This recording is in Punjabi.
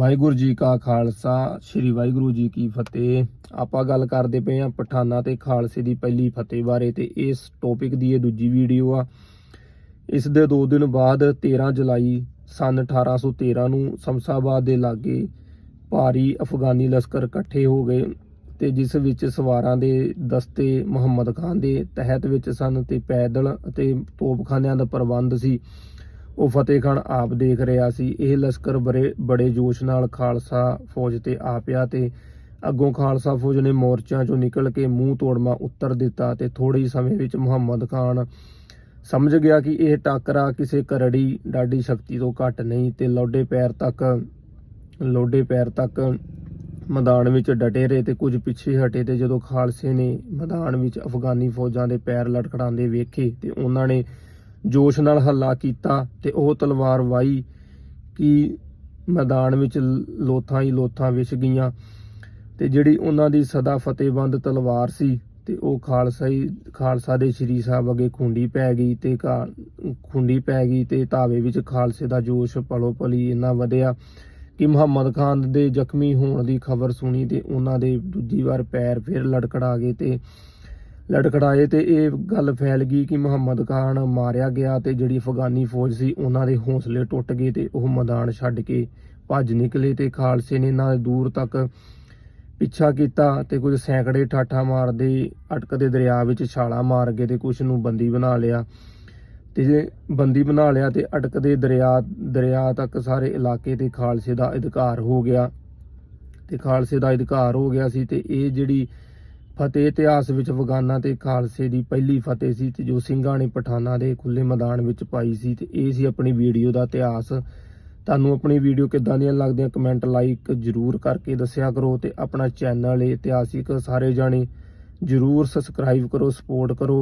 ਵਾਹਿਗੁਰੂ ਜੀ ਕਾ ਖਾਲਸਾ, ਸ੍ਰੀ ਵਾਹਿਗੁਰੂ ਜੀ ਕੀ ਫਤਿਹ। ਆਪਾਂ ਗੱਲ ਕਰਦੇ ਪਏ ਆ ਪਠਾਨਾ ਤੇ ਖਾਲਸੇ ਦੀ ਪਹਿਲੀ ਫਤਿਹ ਬਾਰੇ ਤੇ ਇਸ ਟੌਪਿਕ ਦੀ ਇਹ ਦੂਜੀ ਵੀਡੀਓ ਆ। ਇਸ ਦੇ 2 ਦਿਨ ਬਾਅਦ 13 ਜੁਲਾਈ ਸਨ 1813 ਨੂੰ ਸ਼ਮਸ਼ਾਬਾਦ ਦੇ ਲਾਗੇ ਭਾਰੀ ਅਫਗਾਨੀ ਲਸ਼ਕਰ ਇਕੱਠੇ ਹੋ ਗਏ ਤੇ ਜਿਸ ਵਿੱਚ ਸਵਾਰਾਂ ਦੇ ਦਸਤੇ ਮੁਹੰਮਦ ਖਾਨ ਦੇ ਤਹਿਤ ਵਿੱਚ ਸਨ ਤੇ ਪੈਦਲ ਅਤੇ ਤੋਪਖਾਨਿਆਂ ਦਾ ਪ੍ਰਬੰਧ ਸੀ। ਉਹ ਫਤਿਹ ਖਾਨ ਆਪ ਦੇਖ ਰਿਹਾ ਸੀ। ਇਹ ਲਸ਼ਕਰ ਬੜੇ ਬੜੇ ਜੋਸ਼ ਨਾਲ ਖਾਲਸਾ ਫੌਜ ਤੇ ਆ ਪਿਆ ਤੇ ਅੱਗੋਂ ਖਾਲਸਾ ਫੌਜ ਨੇ ਮੋਰਚਿਆਂ ਚੋਂ ਨਿਕਲ ਕੇ ਮੂੰਹ ਤੋੜਮਾ ਉੱਤਰ ਦਿੱਤਾ ਤੇ ਥੋੜੇ ਸਮੇਂ ਵਿੱਚ ਮੁਹੰਮਦ ਖਾਨ ਸਮਝ ਗਿਆ ਕਿ ਇਹ ਟਾਕਰਾ ਕਿਸੇ ਕਰੜੀ ਡਾਡੀ ਸ਼ਕਤੀ ਤੋਂ ਘੱਟ ਨਹੀਂ ਤੇ ਲੋਡੇ ਪੈਰ ਤੱਕ ਲੋਡੇ ਪੈਰ ਤੱਕ ਮੈਦਾਨ ਵਿੱਚ ਡਟੇ ਰਹੇ ਤੇ ਕੁਝ ਪਿੱਛੇ ਹਟੇ ਤੇ ਜਦੋਂ ਖਾਲਸੇ ਨੇ ਮੈਦਾਨ ਵਿੱਚ ਅਫਗਾਨੀ ਫੌਜਾਂ ਦੇ ਪੈਰ ਲਟਕੜਾਉਂਦੇ ਵੇਖੇ ਤੇ ਉਹਨਾਂ ਨੇ ਜੋਸ਼ ਨਾਲ ਹੱਲਾ ਕੀਤਾ ਤੇ ਉਹ ਤਲਵਾਰ ਵਾਈ ਕਿ ਮੈਦਾਨ ਵਿੱਚ ਲੋਥਾਂ ਹੀ ਲੋਥਾਂ ਵਿਛ ਗਈਆਂ। ਤੇ ਜਿਹੜੀ ਉਹਨਾਂ ਦੀ ਸਦਾ ਫਤਿਹਬੰਦ ਤਲਵਾਰ ਸੀ ਤੇ ਉਹ ਖਾਲਸਾ ਹੀ ਖਾਲਸਾ ਦੇ ਸ਼੍ਰੀ ਸਾਹਿਬ ਅੱਗੇ ਖੁੰਡੀ ਪੈ ਗਈ ਤੇ ਖਾ- ਖੁੰਡੀ ਪੈ ਗਈ ਤੇ ਧਾਵੇ ਵਿੱਚ ਖਾਲਸੇ ਦਾ ਜੋਸ਼ ਪਲੋ ਪਲੀ ਇੰਨਾ ਵਧਿਆ ਕਿ ਮੁਹੰਮਦ ਖਾਨ ਦੇ ਜ਼ਖਮੀ ਹੋਣ ਦੀ ਖਬਰ ਸੁਣੀ ਤੇ ਉਹਨਾਂ ਦੇ ਦੂਜੀ ਵਾਰ ਪੈਰ ਫਿਰ ਲੜਕੜਾ ਗਏ ਤੇ ਲੜਕੜਾਏ ਤੇ ਇਹ ਗੱਲ ਫੈਲ ਗਈ ਕਿ ਮੁਹੰਮਦ ਖਾਨ ਮਾਰਿਆ ਗਿਆ ਤੇ ਜਿਹੜੀ ਅਫਗਾਨੀ ਫੌਜ ਸੀ ਉਹਨਾਂ ਦੇ ਹੌਸਲੇ ਟੁੱਟ ਗਏ ਤੇ ਉਹ ਮੈਦਾਨ ਛੱਡ ਕੇ ਭੱਜ ਨਿਕਲੇ ਤੇ ਖਾਲਸੇ ਨੇ ਇਹਨਾਂ ਦੂਰ ਤੱਕ ਪਿੱਛਾ ਕੀਤਾ ਤੇ ਕੁਝ ਸੈਂਕੜੇ ਠਾਠਾ ਮਾਰਦੇ ਅਟਕਦੇ ਦਰਿਆ ਵਿੱਚ ਛਾਲਾ ਮਾਰ ਕੇ ਤੇ ਕੁਝ ਨੂੰ ਬੰਦੀ ਬਣਾ ਲਿਆ। ਤੇ ਬੰਦੀ ਬਣਾ ਲਿਆ ਤੇ ਅਟਕਦੇ ਦਰਿਆ ਦਰਿਆ ਤੱਕ ਸਾਰੇ ਇਲਾਕੇ ਤੇ ਖਾਲਸੇ ਦਾ ਅਧਿਕਾਰ ਹੋ ਗਿਆ। ਤੇ ਖਾਲਸੇ ਦਾ ਅਧਿਕਾਰ ਹੋ ਗਿਆ ਸੀ ਤੇ ਇਹ ਜਿਹੜੀ ਫਤਿਹ ਇਤਿਹਾਸ ਵਿੱਚ ਅਫਗਾਨਾਂ ਤੇ ਖਾਲਸੇ ਦੀ ਪਹਿਲੀ ਫਤਿਹ ਸੀ ਤੇ ਜੋ ਸਿੰਘਾਂ ਨੇ ਪਠਾਨਾਂ ਦੇ ਖੁੱਲੇ ਮੈਦਾਨ ਵਿੱਚ ਪਾਈ ਸੀ ਤੇ ਇਹ ਸੀ ਆਪਣੀ ਵੀਡੀਓ ਦਾ ਇਤਿਹਾਸ। ਤੁਹਾਨੂੰ ਆਪਣੀ ਵੀਡੀਓ ਕਿੱਦਾਂ ਦੀਆਂ ਲੱਗਦੀਆਂ ਕਮੈਂਟ ਲਾਈਕ ਜਰੂਰ ਕਰਕੇ ਦੱਸਿਆ ਕਰੋ ਤੇ ਆਪਣਾ ਚੈਨਲ ਇਤਿਹਾਸਿਕ ਸਾਰੇ ਜਾਣੇ ਜਰੂਰ ਸਬਸਕ੍ਰਾਈਬ ਕਰੋ ਸਪੋਰਟ ਕਰੋ।